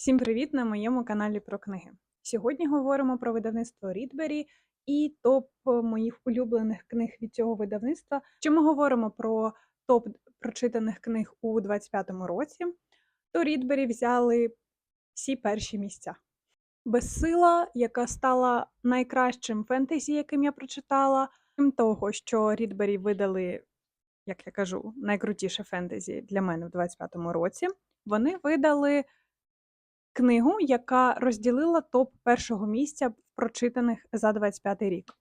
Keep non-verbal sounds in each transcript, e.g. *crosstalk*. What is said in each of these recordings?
Всім привіт на моєму каналі про книги. Сьогодні говоримо про видавництво Рідбері і топ моїх улюблених книг від цього видавництва. Чи ми говоримо про топ прочитаних книг у 2025 році, то Рідбері взяли всі перші місця. Безсила, яка стала найкращим фентезі, яким я прочитала, крім того, що Рідбері видали, як я кажу, найкрутіше фентезі для мене в 2025 році. Вони видали книгу, яка розділила топ першого місця прочитаних за 25 рік.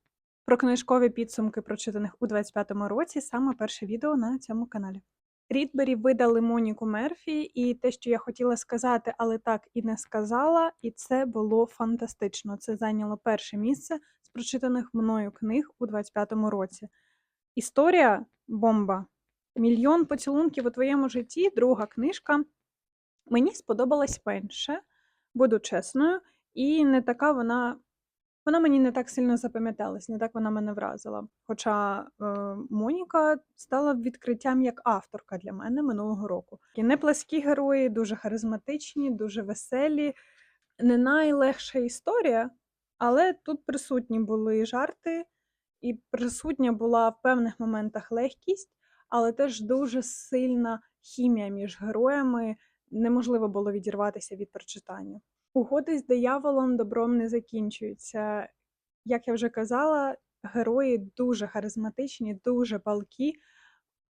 Про книжкові підсумки прочитаних у 25 році саме перше відео на цьому каналі. Рідбері видали Моніку Мерфі, і те, що я хотіла сказати, але так і не сказала, і це було фантастично. Це зайняло перше місце з прочитаних мною книг у 25-му році. Історія бомба. Мільйон поцілунків у твоєму житті. Друга книжка. Мені сподобалась менше, буду чесною, і не така вона. Вона мені не так сильно запам'яталась, не так вона мене вразила. Хоча е, Моніка стала відкриттям як авторка для мене минулого року. І не пласкі герої, дуже харизматичні, дуже веселі, не найлегша історія, але тут присутні були жарти, і присутня була в певних моментах легкість, але теж дуже сильна хімія між героями. Неможливо було відірватися від прочитання. Угоди з дияволом добром не закінчуються. Як я вже казала, герої дуже харизматичні, дуже палкі.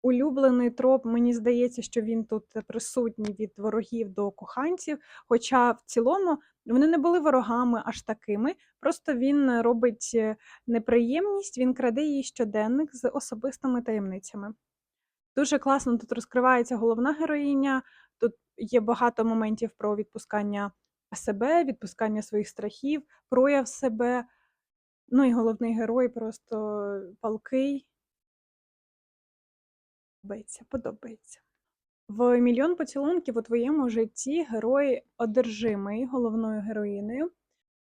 Улюблений троп, мені здається, що він тут присутній від ворогів до коханців. Хоча в цілому вони не були ворогами аж такими. Просто він робить е, неприємність, він краде її щоденник з особистими таємницями. Дуже класно тут розкривається головна героїня. Тут є багато моментів про відпускання себе, відпускання своїх страхів, прояв себе. Ну і головний герой просто палкий. Подобається, подобається. В мільйон поцілунків у твоєму житті герой одержимий головною героїнею.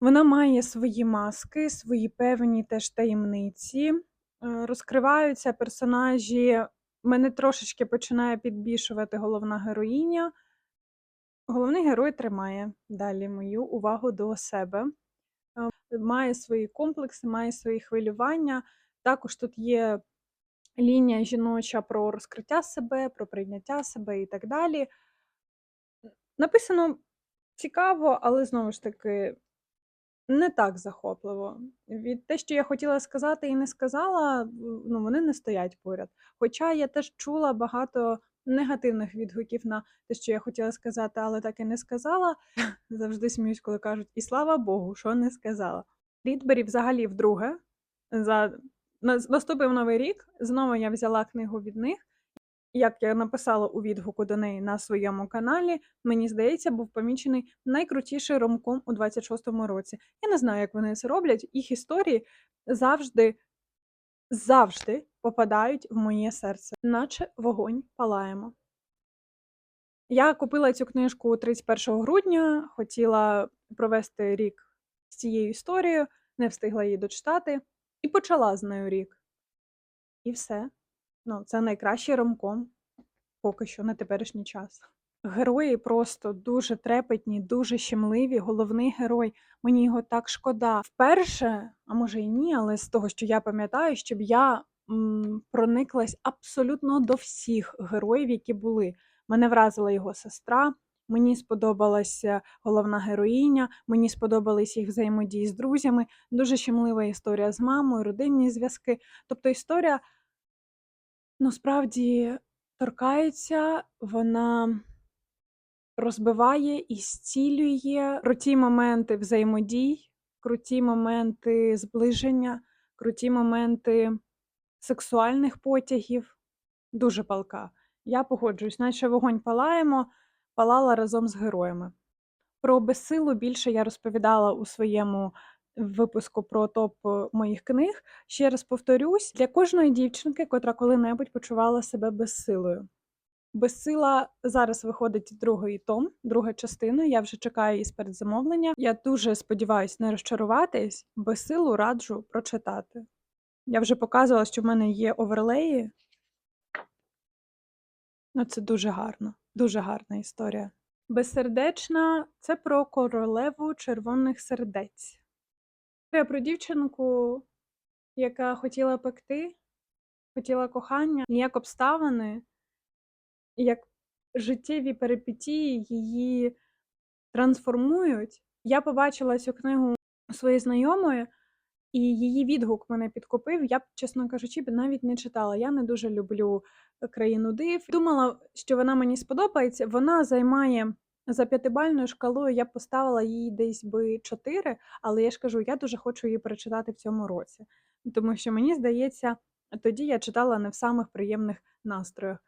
Вона має свої маски, свої певні теж таємниці. Е, розкриваються персонажі. Мене трошечки починає підбільшувати головна героїня. Головний герой тримає далі мою увагу до себе. Е, має свої комплекси, має свої хвилювання. Також тут є лінія жіноча про розкриття себе, про прийняття себе і так далі. Написано цікаво, але знову ж таки не так захопливо. Від те, що я хотіла сказати і не сказала, ну, вони не стоять поряд. Хоча я теж чула багато негативних відгуків на те, що я хотіла сказати, але так і не сказала. *laughs* Завжди сміюсь, коли кажуть, і слава Богу, що не сказала. Рідбері взагалі вдруге. За наступив новий рік. Знову я взяла книгу від них. Як я написала у відгуку до неї на своєму каналі, мені здається, був помічений найкрутіший ромком у 26-му році. Я не знаю, як вони це роблять. Їх історії завжди завжди попадають в моє серце, наче вогонь палаємо. Я купила цю книжку 31 грудня, хотіла провести рік з цією історією, не встигла її дочитати, і почала з нею рік. І все. Ну, Це найкращий ромком поки що на теперішній час. Герої просто дуже трепетні, дуже щемливі. Головний герой, мені його так шкода. Вперше, а може і ні, але з того, що я пам'ятаю, щоб я м, прониклась абсолютно до всіх героїв, які були. Мене вразила його сестра, мені сподобалася головна героїня, мені сподобались їх взаємодії з друзями. Дуже щемлива історія з мамою, родинні зв'язки. Тобто історія ну, справді торкається, вона розбиває і зцілює круті моменти взаємодій, круті моменти зближення, круті моменти сексуальних потягів. Дуже палка. Я погоджуюсь, наче вогонь палаємо, палала разом з героями. Про безсилу більше я розповідала у своєму випуску про топ моїх книг. Ще раз повторюсь, для кожної дівчинки, котра коли-небудь почувала себе безсилою. Безсила зараз виходить другий том, друга частина. Я вже чекаю із передзамовлення. Я дуже сподіваюся не розчаруватись, безсилу раджу прочитати. Я вже показувала, що в мене є оверлеї. Ну, це дуже гарно, дуже гарна історія. Безсердечна це про королеву червоних сердець. Це про дівчинку, яка хотіла пекти, хотіла кохання, ніяк обставини, як життєві перипетії її трансформують. Я побачила цю книгу своєї знайомої, і її відгук мене підкупив. Я б, чесно кажучи, навіть не читала. Я не дуже люблю е, країну див. Думала, що вона мені сподобається. Вона займає за п'ятибальною шкалою, я поставила їй десь би 4, але я ж кажу, я дуже хочу її перечитати в цьому році. Тому що мені здається, тоді я читала не в самих приємних настроях.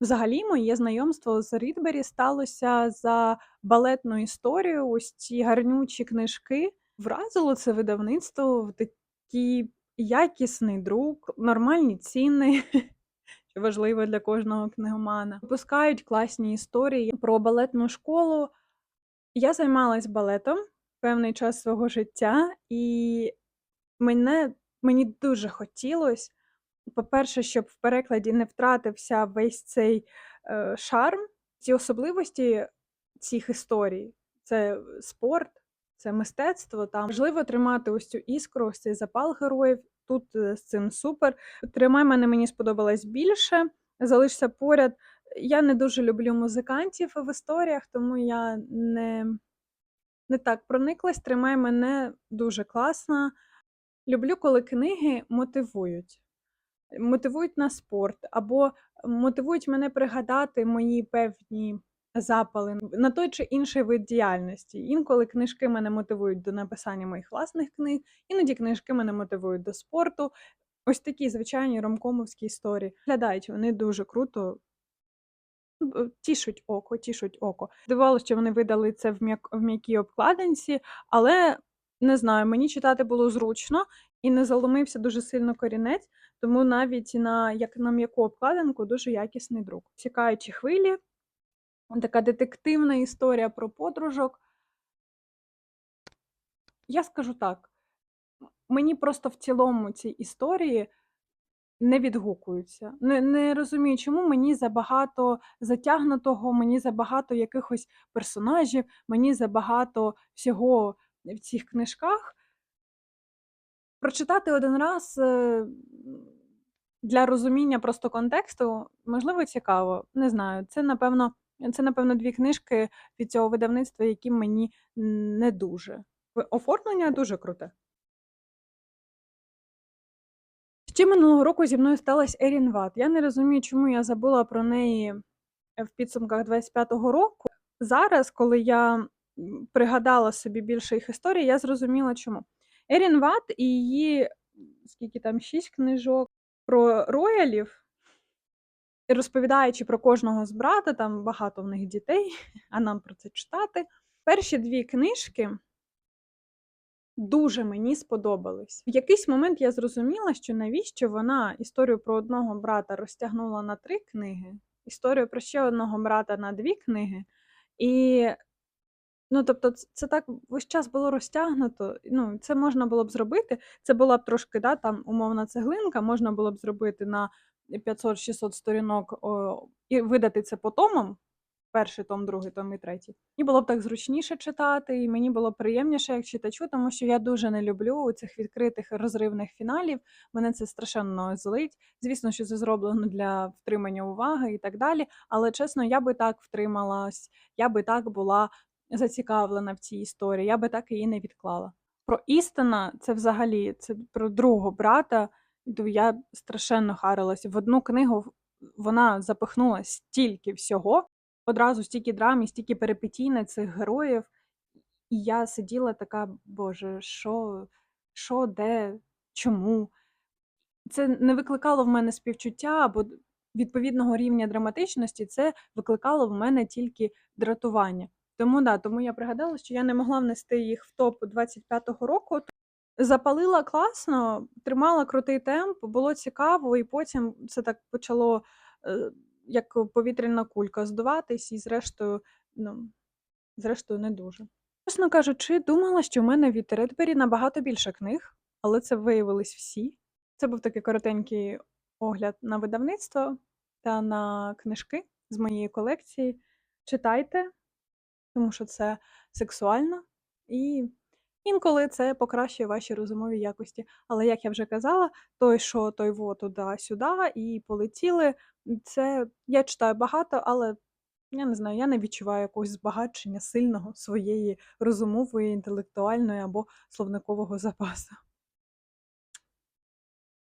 Взагалі, моє знайомство з Рідбері сталося за балетну історію. Ось ці гарнючі книжки. Вразило це видавництво в такий якісний друк, нормальні ціни, *laughs* важливо для кожного книгомана. Випускають класні історії про балетну школу. Я займалась балетом певний час свого життя, і мене, мені дуже хотілося, по-перше, щоб в перекладі не втратився весь цей е, шарм, ці особливості цих історій. Це спорт, це мистецтво. Там важливо тримати ось цю іскру, ось цей запал героїв. Тут е, з цим супер. Тримай мене мені сподобалось більше. Залишся поряд. Я не дуже люблю музикантів в історіях, тому я не, не так прониклась. Тримай мене дуже класно. Люблю, коли книги мотивують. Мотивують на спорт, або мотивують мене пригадати мої певні запали на той чи інший вид діяльності. Інколи книжки мене мотивують до написання моїх власних книг, іноді книжки мене мотивують до спорту. Ось такі звичайні ромкомовські історії. Глядають вони дуже круто, тішуть око, тішуть око. Здивувалося, що вони видали це в м'як- в м'якій обкладинці, але не знаю, мені читати було зручно і не заломився дуже сильно корінець, тому навіть на як на м'яку обкладинку дуже якісний друк. Цікаючі хвилі, така детективна історія про подружок. Я скажу так, мені просто в цілому ці історії не відгукуються. Не, не розумію, чому мені забагато затягнутого, мені забагато якихось персонажів, мені забагато всього в цих книжках. Прочитати один раз е, для розуміння просто контексту, можливо, цікаво. Не знаю. Це, напевно, це, напевно, дві книжки від цього видавництва, які мені не дуже. Оформлення дуже круте. Ще минулого року зі мною сталася Ерін Ват. Я не розумію, чому я забула про неї в підсумках 25-го року. Зараз, коли я пригадала собі більше їх історій, я зрозуміла, чому. Ерін Ват і її, скільки там, шість книжок про роялів, і розповідаючи про кожного з брата, там багато в них дітей, *laughs* а нам про це читати. Перші дві книжки дуже мені сподобались. В якийсь момент я зрозуміла, що навіщо вона історію про одного брата розтягнула на три книги, історію про ще одного брата на дві книги. І ну, тобто, це так весь час було розтягнуто. Ну, це можна було б зробити. Це була б трошки, да, там умовна цеглинка, можна було б зробити на 500-600 сторінок о, і видати це по томам, перший том, другий том і третій. І було б так зручніше читати, і мені було приємніше як читачу, тому що я дуже не люблю цих відкритих розривних фіналів. Мене це страшенно злить. Звісно, що це зроблено для втримання уваги і так далі. Але чесно, я би так втрималась, я би так була зацікавлена в цій історії, я би так її не відклала. Про істина це взагалі це про другого брата. Я страшенно харилася. В одну книгу вона запихнула стільки всього, одразу стільки драм і стільки перипетій на цих героїв. І я сиділа така, боже, що, що, де, чому? Це не викликало в мене співчуття або відповідного рівня драматичності, це викликало в мене тільки дратування. Тому да, тому я пригадала, що я не могла внести їх в топ 25-го року. Запалила класно, тримала крутий темп, було цікаво, і потім це так почало е, як повітряна кулька здуватись, і зрештою, ну, зрештою, не дуже. Чесно кажучи, думала, що в мене від Редбері набагато більше книг, але це виявились всі. Це був такий коротенький огляд на видавництво та на книжки з моєї колекції. Читайте, тому що це сексуально, і інколи це покращує ваші розумові якості. Але, як я вже казала, той що, той во туди-сюди і полетіли. Це я читаю багато, але я не знаю, я не відчуваю якогось збагачення сильного своєї розумової, інтелектуальної або словникового запасу.